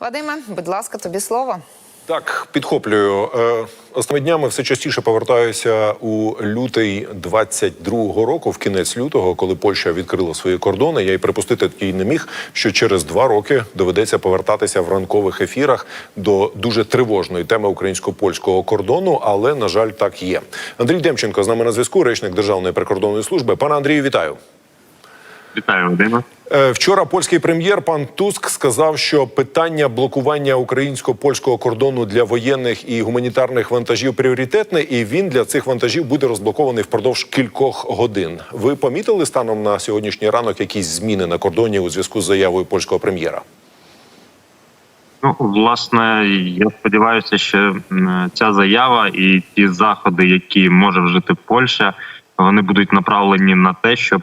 Вадиме, будь ласка, тобі слово. Так, підхоплюю. Е, Останніми днями все частіше повертаюся у лютий 22-го року, в кінець лютого, коли Польща відкрила свої кордони. Я й припустити тоді не міг, що через два роки доведеться повертатися в ранкових ефірах до дуже тривожної теми українсько-польського кордону. Але на жаль, так є. Андрій Демченко з нами на зв'язку, речник Державної прикордонної служби. Пане Андрію, вітаю. Вітаю, Вадиме. Е, Вчора польський прем'єр пан Туск сказав, що питання блокування українсько-польського кордону для воєнних і гуманітарних вантажів пріоритетне, і він для цих вантажів буде розблокований впродовж кількох годин. Ви помітили станом на сьогоднішній ранок якісь зміни на кордоні у зв'язку з заявою польського прем'єра? Ну, власне, я сподіваюся, що ця заява і ті заходи, які може вжити Польща, вони будуть направлені на те, щоб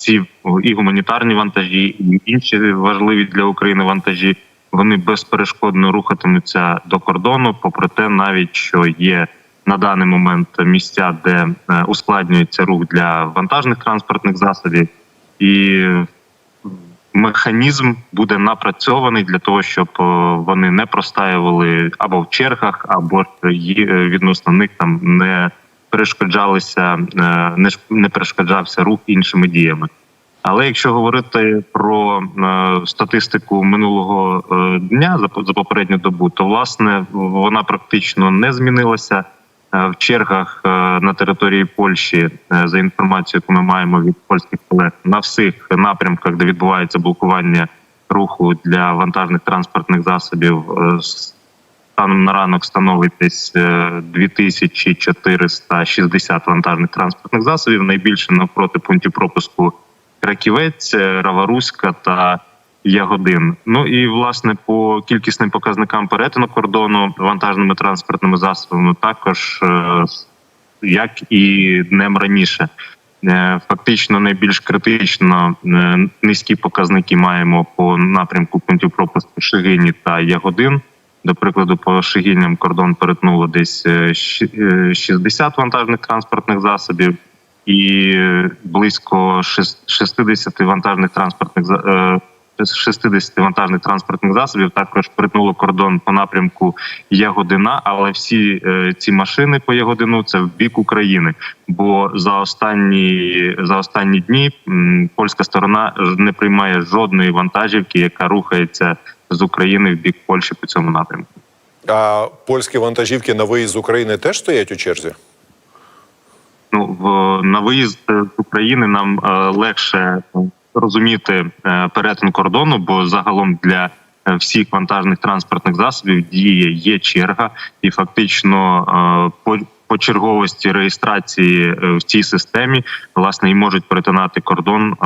ці і гуманітарні вантажі, і інші важливі для України вантажі, вони безперешкодно рухатимуться до кордону, попри те, навіть що є на даний момент місця, де е, ускладнюється рух для вантажних транспортних засобів, і механізм буде напрацьований для того, щоб вони не простаювали або в чергах, або е, відносно них там не перешкоджалися, е, не перешкоджався рух іншими діями. Але якщо говорити про е, статистику минулого е, дня за, по- попередню добу, то власне вона практично не змінилася. В чергах на території Польщі, за інформацією, яку ми маємо від польських колег, на всіх напрямках, де відбувається блокування руху для вантажних транспортних засобів, станом на ранок становить десь е, 2460 вантажних транспортних засобів. Найбільше навпроти пунктів пропуску Краківець, е, Раваруська та Ягодин. Ну і власне по кількісним показникам перетину кордону вантажними транспортними засобами також е, як і днем раніше. Е, Фактично найбільш критично низькі показники маємо по напрямку пунктів пропуску Шигині та Ягодин. До прикладу, по Шигінням кордон перетнуло десь е, е, 60 вантажних транспортних засобів і е, близько шес- 60 вантажних транспортних за- е, 60 вантажних транспортних засобів також перетнуло кордон по напрямку Ягодина, але всі е, ці машини по Ягодину це в бік України. Бо за останні за останні дні польська сторона не приймає жодної вантажівки, яка рухається з України в бік Польщі по цьому напрямку. А польські вантажівки на виїзд з України теж стоять у черзі? Ну в на виїзд з України нам е, легше розуміти е, перетин кордону, бо загалом для е, всіх вантажних транспортних засобів діє є черга, і фактично е, по по черговості реєстрації е, в цій системі власне і можуть перетинати кордон е,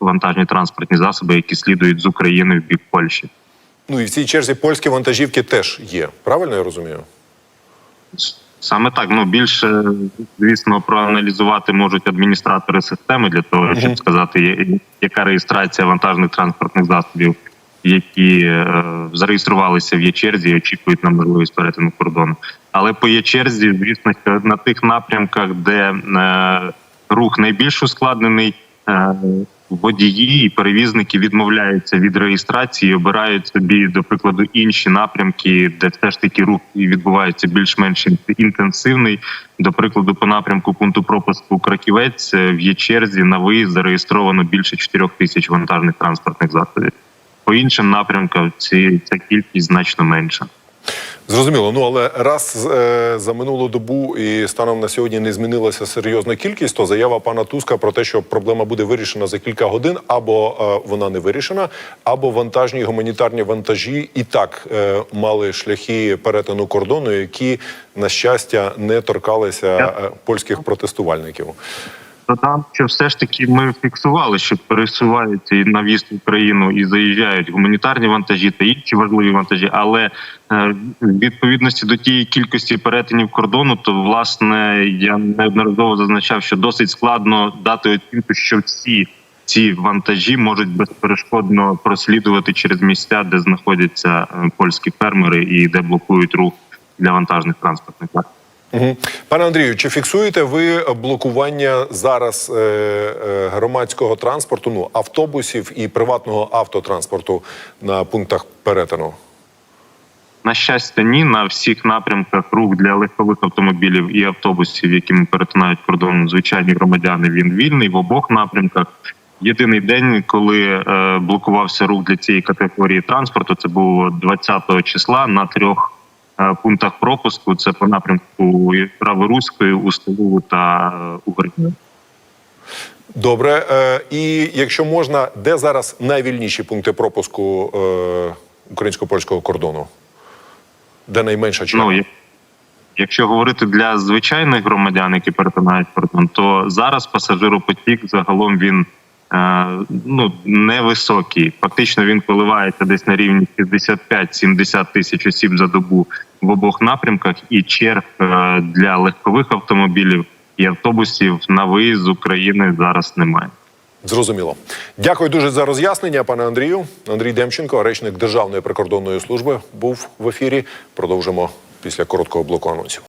вантажні транспортні засоби, які слідують з України в бік Польщі. Ну і в цій черзі польські вантажівки теж є. Правильно я розумію? Саме так, ну більше звісно проаналізувати можуть адміністратори системи для того, щоб сказати, яка реєстрація вантажних транспортних засобів, які е, зареєструвалися в є-черзі і очікують на можливість перетину кордону. Але по є-черзі, звісно, на тих напрямках, де е, рух найбільш ускладнений, е, водії і перевізники відмовляються від реєстрації, обирають собі, до прикладу, інші напрямки, де все ж таки рух відбувається більш-менш інтенсивний. До прикладу, по напрямку пункту пропуску Краківець в є-черзі на виїзд зареєстровано більше 4 тисяч вантажних транспортних засобів. По іншим напрямкам ці ця кількість значно менша. Зрозуміло. Ну але раз е, за минулу добу і станом на сьогодні не змінилася серйозна кількість, то заява пана Туска про те, що проблема буде вирішена за кілька годин, або е, вона не вирішена, або вантажні гуманітарні вантажі і так е, мали шляхи перетину кордону, які на щастя не торкалися е, польських протестувальників. Додам, що все ж таки ми фіксували, що пересуваються на в Україну і заїжджають гуманітарні вантажі та інші важливі вантажі. Але е, в відповідності до тієї кількості перетинів кордону, то власне я неодноразово зазначав, що досить складно дати оцінку, що всі ці вантажі можуть безперешкодно прослідувати через місця, де знаходяться е, польські фермери і де блокують рух для вантажних транспортних Мгм. Пане Андрію, чи фіксуєте ви блокування зараз е, е, громадського транспорту, ну автобусів і приватного автотранспорту на пунктах перетину? На щастя, ні, на всіх напрямках рух для легкових автомобілів і автобусів, якими перетинають кордон звичайні громадяни. Він вільний в обох напрямках. Єдиний день, коли е, блокувався рух для цієї категорії транспорту, це було 20 числа на трьох пунктах пропуску. Це по напрямку Праворуської, Устилову та е, Добре. Е, і якщо можна, де зараз найвільніші пункти пропуску е, українсько-польського кордону? Де найменша черга? Ну, якщо говорити для звичайних громадян, які перетинають кордон, то зараз пасажиропотік загалом він е, ну невисокий. Фактично він коливається десь на рівні 65-70 тисяч осіб за добу в обох напрямках, і черг е, для легкових автомобілів і автобусів на виїзд з України зараз немає. Зрозуміло. Дякую дуже за роз'яснення, пане Андрію. Андрій Демченко, речник Державної прикордонної служби, був в ефірі. Продовжимо після короткого блоку анонсів.